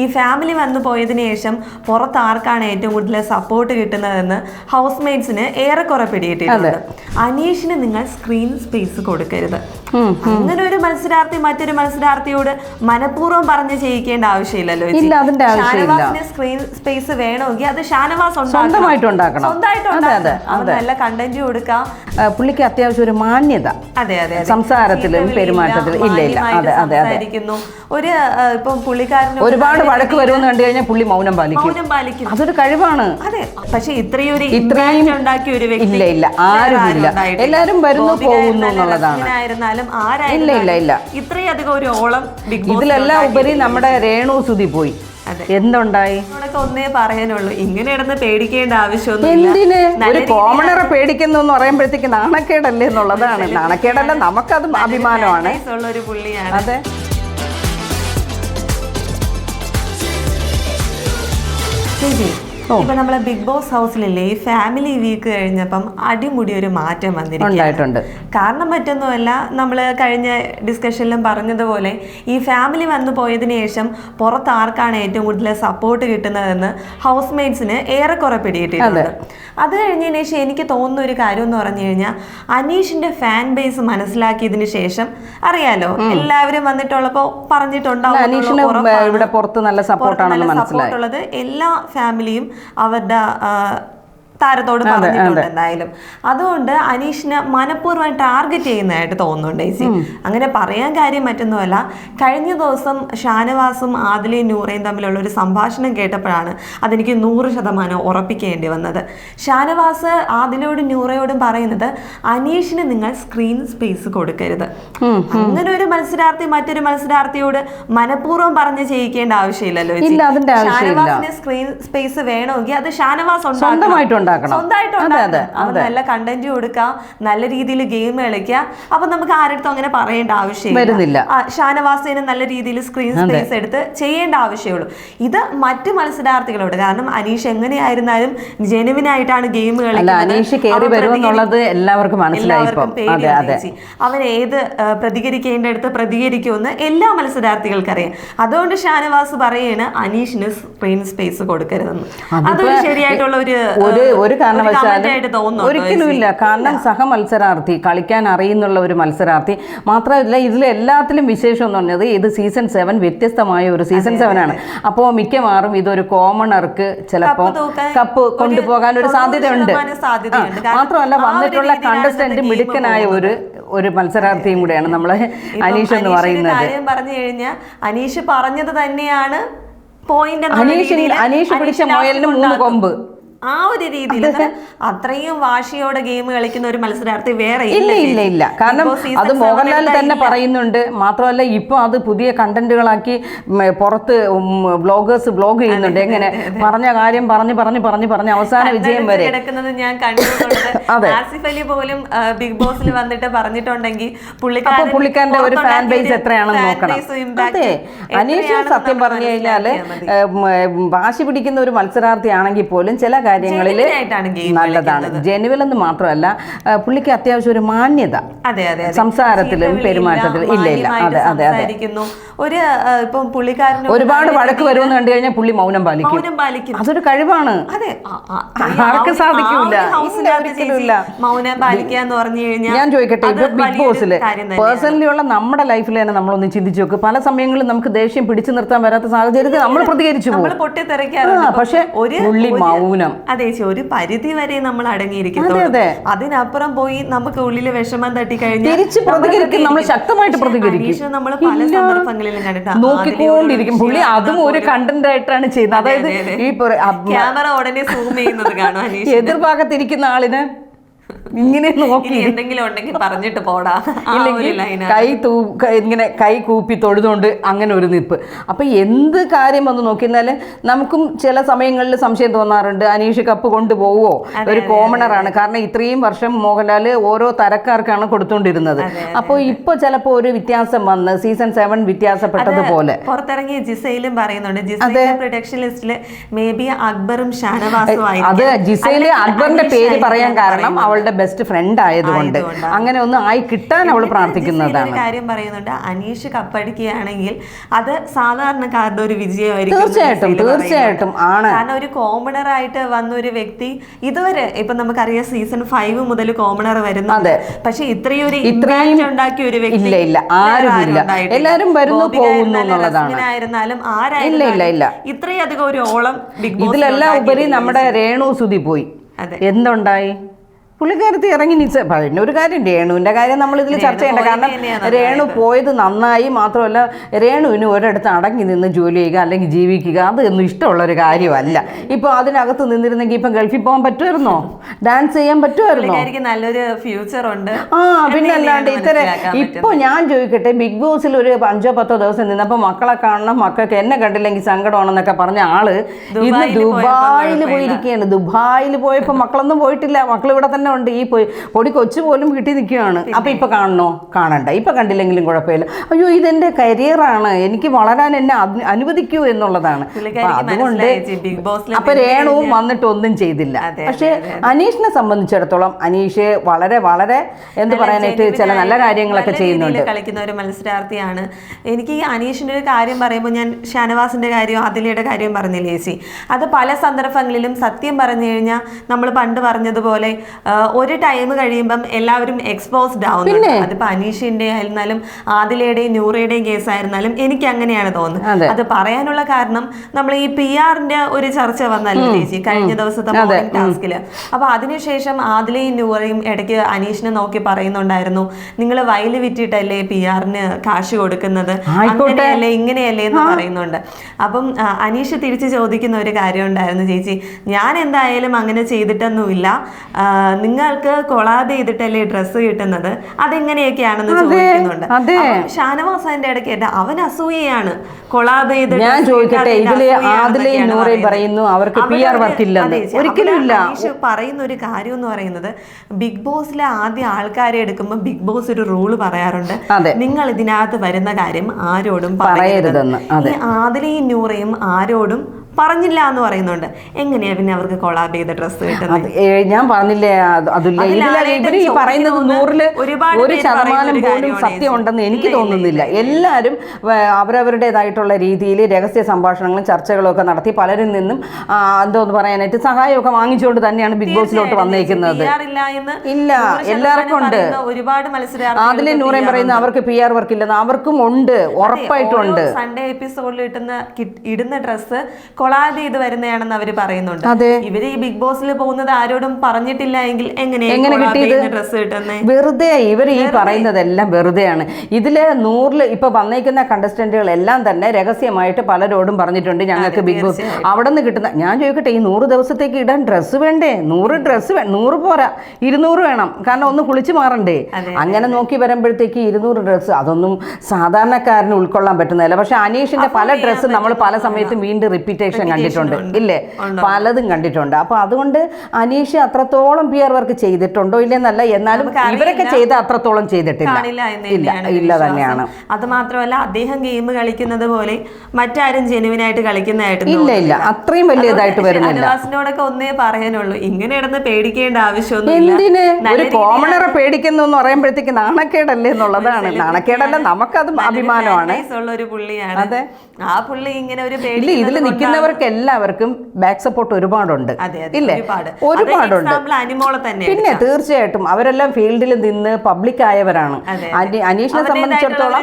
ഈ ഫാമിലി വന്നു പോയതിനു ശേഷം പുറത്ത് ആർക്കാണ് ഏറ്റവും കൂടുതൽ സപ്പോർട്ട് കിട്ടുന്നതെന്ന് ഹൗസ് മേറ്റ്സിന് ഏറെക്കുറെ പിടിയിട്ടിട്ടുണ്ട് അനീഷിന് നിങ്ങൾ സ്ക്രീൻ സ്പേസ് കൊടുക്കരുത്. അങ്ങനെ ഒരു മത്സരാർത്ഥി മറ്റൊരു മത്സരാർത്ഥിയോട് മനഃപൂർവം പറഞ്ഞ് ചെയ്യിക്കേണ്ട ആവശ്യമില്ലല്ലോ. ഇല്ല, അതിന്റെ ആവശ്യമില്ല. ഷാനവാസിന് സ്ക്രീൻ സ്പേസ് വേണമെങ്കിൽ അത് ഷാനവാസ്. സ്വന്തമായിട്ട് ഉണ്ടാക്കണം. സ്വന്തമായിട്ട് നല്ല കണ്ടന്റ് കൊടുക്കാം പുള്ളിക്ക് അത്യാവശ്യം ഒരു മാന്യത അതെ അതെ. സംസാരത്തിലും പെരുമാറ്റത്തിലും ഇല്ല ഇല്ല അതെ അതെ അതെ സംസാരിക്കുന്നു ഒരു ഇപ്പം പുള്ളിക്കാരൻ ഒരുപാട് വഴക്ക് വരുമെന്ന് കണ്ടു കഴിഞ്ഞാൽ പുള്ളി മൗനം പാലിക്കും മൗനം പാലിക്കും അതൊരു കഴിവാണ് അതെ പക്ഷെ ഇത്രയും ഒരു ഇത്രയും impact ഉണ്ടാക്കിയ ഒരു വ്യക്തി ഇല്ല, ഇല്ല, ആരും ഇല്ല എല്ലാരും എല്ലാവരും വരുന്നു, പോകുന്നു എന്നുള്ളതാണ്. റസ്മിനായിരുന്നാലും ഇല്ല, ആരായിരുന്നാലും ഇല്ല, ഇല്ല. ഇത്രയധികം ഒരു ഓളം ബിഗ് ബോസ് ഇതിലെല്ലാം ഉപരി നമ്മുടെ രേണു സുതി പോയി എന്തുണ്ടായി? ഒന്നേ പറയാനുള്ളൂ. ഇങ്ങനെ ഇടന്ന് പേടിക്കേണ്ട ആവശ്യമൊന്നുമില്ല. എന്തിന്? ഒരു കോമണറെ പേടിക്കുന്നു എന്ന് പറയുമ്പോഴത്തേക്ക് നാണക്കേടല്ലേ എന്നുള്ളതാണ്. നാണക്കേടല്ല നമുക്കത് അഭിമാനമാണ്. ഒരു പുള്ളിയാണ്. അതെ. ചേച്ചി ഇപ്പൊ നമ്മളെ ബിഗ് ബോസ് ഹൗസിലല്ലേ ഈ ഫാമിലി വീക്ക് കഴിഞ്ഞപ്പം അടിമുടി ഒരു മാറ്റം ഉണ്ടായിട്ടുണ്ട്. കാരണം മറ്റൊന്നുമല്ല നമ്മൾ കഴിഞ്ഞ ഡിസ്കഷനിലും പറഞ്ഞതുപോലെ ഈ ഫാമിലി വന്നു പോയതിനു ശേഷം പുറത്ത് ആർക്കാണ് ഏറ്റവും കൂടുതൽ സപ്പോർട്ട് കിട്ടുന്നതെന്ന് ഹൗസ് മേറ്റ്സിന് ഏറെക്കുറെ പിടിയിട്ടിട്ടുണ്ട് അത്. കഴിഞ്ഞതിന് ശേഷം എനിക്ക് തോന്നുന്ന ഒരു കാര്യം എന്ന് പറഞ്ഞു കഴിഞ്ഞാൽ അനീഷിന്റെ ഫാൻ ബേസ് മനസ്സിലാക്കിയതിന് ശേഷം അറിയാലോ എല്ലാവരും വന്നിട്ടുള്ളപ്പോ പറഞ്ഞിട്ടുണ്ടാവും ഇവിടെ പുറത്ത് നല്ല സപ്പോർട്ടാണ് മനസ്സിലായി. എല്ലാ ഫാമിലിയും അവരുടെ താരത്തോട് പറഞ്ഞിട്ടുണ്ട് എന്തായാലും. അതുകൊണ്ട് അനീഷിനെ മനഃപൂർവം ടാർഗറ്റ് ചെയ്യുന്നതായിട്ട് തോന്നുന്നുണ്ട് ഏച്ചി. അങ്ങനെ പറയാൻ കാര്യം മറ്റൊന്നുമല്ല. കഴിഞ്ഞ ദിവസം ഷാനവാസും ആദിലയും നൂറയും തമ്മിലുള്ള ഒരു സംഭാഷണം കേട്ടപ്പോഴാണ് അതെനിക്ക് നൂറ് ശതമാനം ഉറപ്പിക്കേണ്ടി വന്നത്. ഷാനവാസ് ആദിലയോടും നൂറയോടും പറയുന്നത് അനീഷിന് നിങ്ങൾ സ്ക്രീൻ സ്പേസ് കൊടുക്കരുത്. അങ്ങനെ ഒരു മത്സരാർത്ഥി മറ്റൊരു മത്സരാർത്ഥിയോട് മനഃപൂർവം പറഞ്ഞ് ചെയ്യിക്കേണ്ട ആവശ്യമില്ലല്ലോ. ഷാനവാസിന് സ്ക്രീൻ സ്പേസ് വേണമെങ്കിൽ അത് ഷാനവാസ് ഉണ്ടാക്കണം. ഉണ്ടാക്കണം. സ്വന്തമായിട്ട് ഉണ്ടാക്കണം. നല്ല കണ്ടന്റ് കൊടുക്കാം നല്ല രീതിയിൽ ഗെയിം കളിക്കാം. അപ്പൊ നമുക്ക് ആരടുത്തും അങ്ങനെ പറയേണ്ട ആവശ്യമില്ല. വരുന്നില്ല. ഷാനവാസിന് നല്ല രീതിയിൽ സ്ക്രീൻ സ്പേസ് എടുത്ത് ചെയ്യേണ്ട ആവശ്യമുള്ളൂ. ഇത് മറ്റു മത്സരാർത്ഥികളോട് കാരണം അനീഷ് എങ്ങനെയായിരുന്നാലും ജെനുവിനായിട്ടാണ് ഗെയിം കളിക്കുന്നത്. എല്ലാവർക്കും മനസ്സിലായി അവൻ ഏത് പ്രതികരിക്കേണ്ട അടുത്ത് പ്രതികരിക്കുമെന്ന് എല്ലാ മത്സരാർത്ഥികൾക്കും അറിയാം അതുകൊണ്ട് ഷാനവാസ് പറയാണ് അനീഷിന് സ്ക്രീൻ സ്പേസ് കൊടുക്കരുതെന്ന്. അതൊരു ശരിയായിട്ടുള്ള ഒരു ഒരു കാരണവശാലും ഒരിക്കലും ഇല്ല കാരണം സഹ മത്സരാർത്ഥി കളിക്കാൻ അറിയുന്നുള്ള ഒരു മത്സരാർത്ഥി. മാത്രമല്ല ഇതിൽ എല്ലാത്തിലും വിശേഷം എന്ന് പറഞ്ഞത് ഇത് സീസൺ സെവൻ വ്യത്യസ്തമായ ഒരു സീസൺ സെവൻ ആണ്. അപ്പോൾ മിക്കവാറും ഇതൊരു കോമണർക്ക് ചിലപ്പോൾ കപ്പ് കൊണ്ടുപോകാൻ ഒരു സാധ്യതയുണ്ട്. മാത്രമല്ല വന്നിട്ടുള്ള കണ്ടസ്റ്റന്റ് മിടുക്കനായ ഒരു ഒരു മത്സരാർത്ഥിയും കൂടെയാണ് നമ്മളെ അനീഷ് എന്ന് പറയുന്നത്. പറഞ്ഞു കഴിഞ്ഞാൽ അനീഷ് പറഞ്ഞത് തന്നെയാണ് പോയിന്റ് അനീഷ് അനീഷ് പിടിച്ച മുയലിന് മൂന്ന് കൊമ്പ്. ആ ഒരു രീതിയിൽ അത്രയും വാശിയോടെ ഗെയിം കളിക്കുന്ന ഒരു മത്സരാർത്ഥി വേറെ ഇല്ല ഇല്ല ഇല്ല കാരണം അത് മോഹൻലാൽ തന്നെ പറയുന്നുണ്ട്. മാത്രമല്ല ഇപ്പൊ അത് പുതിയ കണ്ടന്റുകളാക്കി പുറത്ത് ബ്ലോഗേഴ്സ് ബ്ലോഗ് ചെയ്യുന്നുണ്ട്. എങ്ങനെ പറഞ്ഞ കാര്യം പറഞ്ഞ് പറഞ്ഞ് പറഞ്ഞ് പറഞ്ഞ് അവസാന വിജയം വരെ. കിടക്കുന്നത് ഞാൻ കണ്ടിട്ടുണ്ട്. അതെ. ആസിഫ് അലി പോലും ബിഗ് ബോസിൽ വന്നിട്ട് പറഞ്ഞിട്ടുണ്ടെങ്കിൽ പുള്ളിക്കാരന്റെ ഒരു ഫാൻ ബേസ് എത്രയാണെന്ന് നോക്കണം. അതെ. അനീഷ് സത്യം പറഞ്ഞു ഏം, വാശി പിടിക്കുന്ന ഒരു മത്സരാർത്ഥി ആണെങ്കിൽ പോലും ചില കാര്യങ്ങളിൽ നല്ലതാണ്. ജെനുവൽ എന്ന് മാത്രമല്ല പുള്ളിക്ക് അത്യാവശ്യം ഒരു മാന്യത. അതെ അതെ അതെ. സംസാരത്തിലും പെരുമാറ്റത്തിലും ഇല്ല ഇല്ല അതെ അതെ അതെ. ഒരു ഇപ്പം പുള്ളിക്കാരൻ ഒരുപാട് വഴക്ക് വരുമെന്ന് കണ്ടു കഴിഞ്ഞാൽ പുള്ളി മൗനം പാലിക്കും. അതൊരു കഴിവാണ്. അതെ ആർക്കും ആ ഒരു- സാധിക്കൂല. ആ ഒരു ഹൗസിനകത്ത് ഇല്ല, ഒരിക്കലും ചേച്ചി ഇല്ല. മൗനം പാലിക്കുക എന്ന് പറഞ്ഞു കഴിഞ്ഞാൽ ഞാൻ ചോദിക്കട്ടെ ഇപ്പൊ ബിഗ് ബോസിൽ പേഴ്സണലി ഉള്ള നമ്മുടെ ലൈഫിൽ തന്നെ നമ്മളൊന്ന് ചിന്തിച്ചു നോക്ക്. പല സമയങ്ങളിൽ നമുക്ക് ദേഷ്യം പിടിച്ചു നിർത്താൻ വരാത്ത സാഹചര്യത്തിൽ നമ്മൾ പ്രതികരിച്ചു പോകും. പക്ഷെ പക്ഷേ ഒരു പുള്ളി മൗനം. അതെ ചേച്ചി ഒരു പരിധി വരെ നമ്മൾ അടങ്ങിയിരിക്കുന്നു. അതിനപ്പുറം പോയി നമുക്ക് ഉള്ളിൽ വിഷമം തട്ടി കഴിഞ്ഞാൽ തിരിച്ച് പ്രതികരിക്കും, നമ്മൾ ശക്തമായിട്ട് പ്രതികരിക്കും. നമ്മൾ പല സന്ദർഭങ്ങളിലും നോക്കിക്കൊണ്ടിരിക്കും. പുള്ളി അതും ഒരു കണ്ടന്റ് ആയിട്ടാണ് ചെയ്യുന്നത്. അതായത് ഈ ക്യാമറ ഉടനെ സൂം ചെയ്യുന്നത് കാണും എതിർഭാഗത്തിരിക്കുന്ന ആളിന് ഇങ്ങനെ നോക്കി. എന്തെങ്കിലും ഉണ്ടെങ്കിൽ പറഞ്ഞിട്ട് പോടാ. ഇല്ലെങ്കിൽ കൈ തൂ ഇങ്ങനെ കൈ കൂപ്പി തൊഴുതുകൊണ്ട് അങ്ങനെ ഒരു നിൽപ്പ് അപ്പൊ എന്ത് കാര്യം വന്ന് നോക്കിയാൽ നമുക്കും ചില സമയങ്ങളിൽ സംശയം തോന്നാറുണ്ട്. അനീഷ് കപ്പ് കൊണ്ടുപോവോ? ഒരു കോമണറാണ് കാരണം ഇത്രയും വർഷം മോഹൻലാൽ ഓരോ തരക്കാർക്കാണ് കൊടുത്തോണ്ടിരുന്നത് അപ്പോൾ ഇപ്പൊ ചിലപ്പോൾ ഒരു വ്യത്യാസം വന്ന് സീസൺ സെവൻ വ്യത്യാസപ്പെട്ടതുപോലെ പുറത്തിറങ്ങിയ ജിസയിലും പറയുന്നുണ്ട്. ജിസയിലെ പ്രൊഡക്ഷൻ ലിസ്റ്റിൽ മേ ബി അക്ബറും ഷാനവാസും അത് ജിസയിൽ അക്ബറിന്റെ പേര് പറയാൻ കാരണം പറയുന്നുണ്ട്. അവളുടെ ബെസ്റ്റ് ഫ്രണ്ട് ആയതുകൊണ്ട് അങ്ങനെ ഒന്ന് ആയി കിട്ടാൻ അവൾ പ്രാർത്ഥിക്കുന്നതാണ് കാര്യം പറയുന്നുണ്ട് അനീഷ് കപ്പടിക്കുകയാണെങ്കിൽ അത് സാധാരണക്കാരുടെ ഒരു വിജയമായിരിക്കും തീർച്ചയായിട്ടും, തീർച്ചയായിട്ടും ആണ്. കാരണം ഒരു കോമണർ ആയിട്ട് വന്ന ഒരു വ്യക്തി ഇതുവരെ ഇപ്പൊ നമുക്കറിയാം സീസൺ ഫൈവ് മുതൽ കോമണർ വരുന്നു അതെ. പക്ഷെ ഇത്രയും ഒരു ഇത്രയും ഉണ്ടാക്കിയ ഒരു വ്യക്തി ഇല്ല, ഇല്ല. ആരുമില്ല. എല്ലാരും വരുന്നു, പോകുന്നു എന്നുള്ളതാണ്. ഇല്ല, ഇല്ല, ഇല്ല. ഇത്രയധികം ഒരു ഓളം ഇതിലെല്ലാം ഉപരി നമ്മുടെ രേണു സുതി പോയി. എന്തുണ്ടായി പുള്ളിക്കാരത്തി ഇറങ്ങി നിച്ച പിന്നെ ഒരു കാര്യം രേണുവിന്റെ കാര്യം നമ്മൾ ഇതിൽ ചർച്ച ചെയ്യേണ്ട കാരണം രേണു പോയത് നന്നായി മാത്രമല്ല രേണുവിന് ഒരിടത്ത് അടങ്ങി നിന്ന് ജോലി ചെയ്യുക അല്ലെങ്കിൽ ജീവിക്കുക അതൊന്നും ഇഷ്ടമുള്ള ഒരു കാര്യമല്ല. ഇപ്പൊ അതിനകത്ത് നിന്നിരുന്നെങ്കിൽ ഇപ്പം ഗൾഫിൽ പോകാൻ പറ്റുമായിരുന്നോ? ഡാൻസ് ചെയ്യാൻ പറ്റുമായിരുന്നോ? നല്ലൊരു ഫ്യൂച്ചർ ഉണ്ട്. ആ പിന്നെ അല്ലാണ്ട് ഇത്ര ഇത്തരം മനസ്സിലാക്കാൻ ഇപ്പൊ ഞാൻ ചോദിക്കട്ടെ ബിഗ് ബോസിൽ ഒരു അഞ്ചോ പത്തോ ദിവസം നിന്നപ്പോൾ മക്കളെ കാണണം മക്കൾക്ക് എന്നെ കണ്ടില്ലെങ്കിൽ സങ്കടമാണെന്നൊക്കെ പറഞ്ഞ ആൾ ഇന്ന് ദുബായിൽ. പോയിരിക്കുകയാണ്. ദുബായിൽ പോയപ്പോ മക്കളൊന്നും പോയിട്ടില്ല. മക്കൾ ഇവിടെ തന്നെ ഉണ്ട്. ഈ പൊടി കൊച്ചു പോലും കിട്ടി നിൽക്കുകയാണ്. അപ്പോൾ ഇപ്പോൾ കാണണോ? കാണണ്ട. ഇപ്പം കണ്ടില്ലെങ്കിലും കുഴപ്പമില്ല. അയ്യോ ഇതെന്റെ കരിയറാണ് എനിക്ക് വളരാൻ എന്നെ അനുവദിക്കൂ എന്നുള്ളതാണ്. അതുകൊണ്ട് മനസ്സിലായി ബിഗ് ബോസിലെ അപ്പൊ രേണുവും വന്നിട്ട് ഒന്നും ചെയ്തില്ല. പക്ഷേ അനീഷിനെ സംബന്ധിച്ചിടത്തോളം അനീഷ് വളരെ വളരെ എന്ത് പറയാനായിട്ട് ചില നല്ല കാര്യങ്ങളൊക്കെ ചെയ്യുന്നുണ്ട്. കളിക്കുന്ന ഒരു മത്സരാർത്ഥിയാണ്. എനിക്ക് ഈ അനീഷിന്റെ ഒരു കാര്യം പറയുമ്പോൾ ഞാൻ ഷാനവാസിന്റെ കാര്യം അതിലയുടെ കാര്യം പറഞ്ഞില്ലേ ചേച്ചി? അത് പല സന്ദർഭങ്ങളിലും സത്യം പറഞ്ഞു കഴിഞ്ഞാൽ നമ്മൾ പണ്ട് പറഞ്ഞതുപോലെ ഒരു ടൈം കഴിയുമ്പം എല്ലാവരും എക്സ്പോസ്ഡ് ആവുന്നുണ്ട്. അതിപ്പോ അനീഷിന്റെ ആയിരുന്നാലും ആദിലയുടെയും നൂറയുടെയും കേസ് ആയിരുന്നാലും എനിക്ക് അങ്ങനെയാണ് തോന്നുന്നത്. അത്. പറയാനുള്ള കാരണം നമ്മൾ ഈ പി ആറിന്റെ ഒരു ചർച്ച വന്നല്ലോ ചേച്ചി കഴിഞ്ഞ ദിവസത്തെ മോർണിംഗ് ടാസ്കിൽ അപ്പൊ അതിനുശേഷം ആദിലയും നൂറയും ഇടയ്ക്ക് അനീഷിനെ നോക്കി പറയുന്നുണ്ടായിരുന്നു നിങ്ങൾ വയൽ വിറ്റിട്ടല്ലേ പി ആറിന് കാശ് കൊടുക്കുന്നത്? അങ്ങനെയല്ലേ ഇങ്ങനെയല്ലേ എന്ന് പറയുന്നുണ്ട്. അപ്പം അനീഷ് തിരിച്ചു ചോദിക്കുന്ന ഒരു കാര്യം ഉണ്ടായിരുന്നു ചേച്ചി ഞാൻ എന്തായാലും അങ്ങനെ ചെയ്തിട്ടൊന്നുമില്ല. നിങ്ങൾക്ക് കൊളാബ് ചെയ്തിട്ടല്ലേ ഡ്രസ്സ് കിട്ടുന്നത്? അതെങ്ങനെയൊക്കെയാണെന്ന് ചോദിക്കുന്നുണ്ട്. ഷാനവാസാന്റെ അപ്പം ഷാനവാസ് അതിന്റെ ഇടയ്ക്ക് അവൻ അസൂയയാണ്. കൊളാബ് ചെയ്ത് ഞാൻ ചോദിക്കട്ടെ ഇടാത്തതിന്റെ ഇതിൽ അസൂയയാണെന്നൊക്കെയാണ് ആദിലയും നൂറയും പറയുന്നു അവർക്ക് പി ആർ വർക്ക് ഇല്ലെന്ന്. ഒരിക്കലും ഇല്ല. പറയുന്ന ഒരു കാര്യം എന്ന് പറയുന്നത് ബിഗ് ബോസിലെ ആദ്യ ആൾക്കാരെ എടുക്കുമ്പോൾ ബിഗ് ബോസ് ഒരു റൂൾ പറയാറുണ്ട്. നിങ്ങൾ ഇതിനകത്ത് വരുന്ന കാര്യം ആരോടും പറയരുതെന്ന്. ആദിലയും നൂറയും ആരോടും പറഞ്ഞില്ല എന്ന് പറയുന്നുണ്ട്. എങ്ങനെയാ പിന്നെ അവർക്ക് കൊളാബ് ചെയ്ത ഡ്രസ്സ് കിട്ടുന്നത്? ഞാൻ പറഞ്ഞില്ലേ അത് അതില്ല ഈ പറയുന്നത് നൂറിൽ ഒരു ശതമാനം പോലും കാര്യമാണ് സത്യം ഉണ്ടെന്ന് എനിക്ക് തോന്നുന്നില്ല. എല്ലാവരും അവരവരുടേതായിട്ടുള്ള രീതിയിൽ രഹസ്യ സംഭാഷണങ്ങളും ചർച്ചകളും ഒക്കെ നടത്തി പലരിൽ നിന്നും എന്തോന്ന് പറയാനായിട്ട് സഹായമൊക്കെ വാങ്ങിച്ചുകൊണ്ട് തന്നെയാണ് ബിഗ് ബോസിലോട്ട് വന്നേക്കുന്നത്. ഇല്ല എല്ലാവർക്കും ഉണ്ട്. ഒരുപാട് ഒരുപാട് അതിലെ നൂറേം പറയുന്ന അവർക്ക് പി ആർ വർക്ക് ഇല്ലെന്ന് അവർക്കും ഉണ്ട് ഉറപ്പായിട്ടുണ്ട് സൺഡേ എപ്പിസോഡിൽ ഇടുന്ന ഇടുന്ന ഡ്രസ്സ് കൊളാബ് ചെയ്ത് വരുന്നതാണെന്ന് അവർ പറയുന്നുണ്ട്. ഇവർ ഈ ബിഗ് ബോസിൽ പോകുന്നത് ആരോടും പറഞ്ഞിട്ടില്ല എങ്കിൽ എങ്ങനെ കിട്ടിയത്? ഡ്രസ്സ് കിട്ടുന്നത് വെറുതെ ഇവർ ഈ പറയുന്നതെല്ലാം വെറുതെയാണ്. ഇതിൽ നൂറിൽ ഇപ്പൊ വന്നേക്കുന്ന കണ്ടസ്റ്റന്റുകൾ എല്ലാം തന്നെ രഹസ്യമായിട്ട് പലരോടും പറഞ്ഞിട്ടുണ്ട് ഞങ്ങൾക്ക് ബിഗ് ബോസ് അവിടെ നിന്ന് കിട്ടുന്ന ഞാൻ ചോദിക്കട്ടെ ഈ നൂറ് ദിവസത്തേക്ക് ഇടാൻ ഡ്രസ്സ് വേണ്ടേ? നൂറ് ഡ്രസ്സ് വേണം നൂറ് പോരാ. ഇരുന്നൂറ് വേണം. കാരണം ഒന്ന് കുളിച്ചു മാറണ്ടേ? അങ്ങനെ നോക്കി വരുമ്പോഴത്തേക്ക് ഇരുന്നൂറ് ഡ്രസ്സ് അതൊന്നും സാധാരണക്കാരന് ഉൾക്കൊള്ളാൻ പറ്റുന്നതല്ല. പക്ഷെ അനീഷിന്റെ പല ഡ്രസ്സും നമ്മൾ പല സമയത്തും വീണ്ടും റിപ്പീറ്റേഷൻ കണ്ടിട്ടുണ്ട്. ഇല്ലേ? പലതും കണ്ടിട്ടുണ്ട്. അപ്പൊ അതുകൊണ്ട് അനീഷ് അത്രത്തോളം പിയർ വർക്ക് ചെയ്തിട്ടുണ്ടോ ഇല്ലെന്നല്ല എന്നാലും ഇവരൊക്കെ ചെയ്ത അത്രത്തോളം ചെയ്തിട്ടില്ല. ഇല്ല ഇല്ല തന്നെയാണ്. അത് മാത്രമല്ല അദ്ദേഹം ഗെയിം കളിക്കുന്നത് പോലെ മറ്റാരും ജെനുവിനായിട്ട് കളിക്കുന്നതായിട്ട് ഇല്ല ഇല്ല. അത്രയും വലിയ ഇതായിട്ട് വരുന്നില്ല. ഷാനവാസിനോടൊക്കെ ഒന്നേ പറയാനുള്ളൂ. ഇങ്ങനെ ഇടന്ന് പേടിക്കേണ്ട ആവശ്യമൊന്നുമില്ല. എന്തിന്? ഒരു കോമണറെ പേടിക്കുന്നു എന്ന് പറയുമ്പോഴത്തേക്ക് നാണക്കേടല്ലേ എന്നുള്ളതാണ്. നാണക്കേടല്ല നമുക്കത് അഭിമാനമാണ്. ഒരു പുള്ളിയാണ്. അതെ. ആ പുള്ളി ഇങ്ങനെ ഒരു പേടി ഇതിൽ കൊണ്ടാണ് നിൽക്കുന്നവർക്ക് എല്ലാവർക്കും ബാക്ക് സപ്പോർട്ട് ഒരുപാടുണ്ട് ഇല്ലേ? ഒരുപാട്. ഒരുപാടുണ്ട്. പിന്നെ തീർച്ചയായിട്ടും അവരെല്ലാം ഫീൽഡിൽ നിന്ന് പബ്ലിക് ആയവരാണ്. അനീഷിനെ സംബന്ധിച്ചിടത്തോളം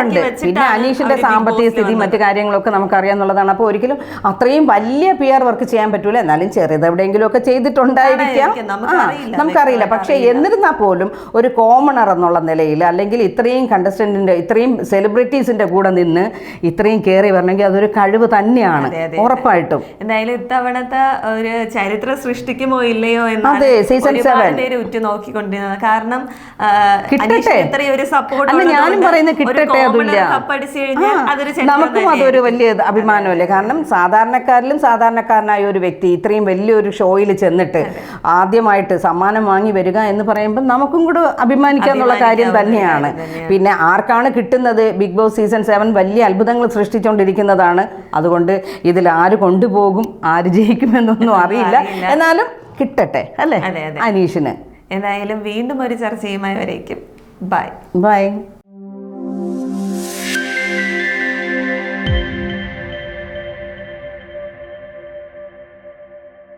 ഉണ്ട് പിന്നെ അനീഷിന്റെ സാമ്പത്തിക സ്ഥിതി മറ്റു കാര്യങ്ങളൊക്കെ നമുക്കറിയാന്നുള്ളതാണ്. അപ്പോൾ ഒരിക്കലും അത്രയും വലിയ പി ആർ വർക്ക് ചെയ്യാൻ പറ്റൂല. എന്നാലും ചെറിയത് എവിടെയെങ്കിലും ഒക്കെ ചെയ്തിട്ടുണ്ടായിരിക്കാം നമുക്കറിയില്ല. നമുക്കറിയില്ല. പക്ഷേ എന്നിരുന്നാൽ പോലും ഒരു കോമണർ എന്നുള്ള നിലയിൽ അല്ലെങ്കിൽ ഇത്രയും കണ്ടസ്റ്റന്റിന്റെ ഇത്രയും സെലിബ്രിറ്റീസിന്റെ കൂടെ നിന്ന് ഇത്രയും കയറി വരണമെങ്കിൽ അതൊരു കഴിവ് തന്നെയാണ്. ഉറപ്പായിട്ടും. എന്തായാലും ഇത്തവണത്തെ ഒരു ചരിത്ര സൃഷ്ടിക്കുമോ ഇല്ലയോ അതെ, season ഒരുപാട് seven. പേര് ഉറ്റു നോക്കിക്കൊണ്ടിരുന്നത് കാരണം കിട്ടട്ടെ. സപ്പോർട്ട് അല്ല ഞാനും പറയുന്നത് കിട്ടട്ടെ ചരിത്രം നമുക്കും അതൊരു വലിയ അഭിമാനമല്ലേ? കാരണം സാധാരണക്കാരിലും സാധാരണക്കാരനായ ഒരു വ്യക്തി ഇത്രയും വലിയൊരു ഷോയിൽ ചെന്നിട്ട് ആദ്യമായിട്ട് സമ്മാനം വാങ്ങി വരിക എന്ന് പറയുമ്പോൾ നമുക്കും കൂടെ അഭിമാനിക്കാന്നുള്ള കാര്യം തന്നെയാണ്. പിന്നെ ആർക്കാണ് കിട്ടുന്നത്? ബിഗ് ബോസ് സീസൺ സെവൻ വലിയ അത്ഭുതങ്ങൾ സൃഷ്ടിച്ചുകൊണ്ടിരിക്കുന്നതാണ് അതുകൊണ്ട് ഇതിൽ ആര് കൊണ്ടുപോകും ആര് ജയിക്കുമെന്നൊന്നും അറിയില്ല. എന്നാലും കിട്ടട്ടെ അല്ലേ. അനീഷിന്. എന്തായാലും വീണ്ടും ഒരു ചർച്ചയുമായി വരേക്കും. ബൈ. ബൈ.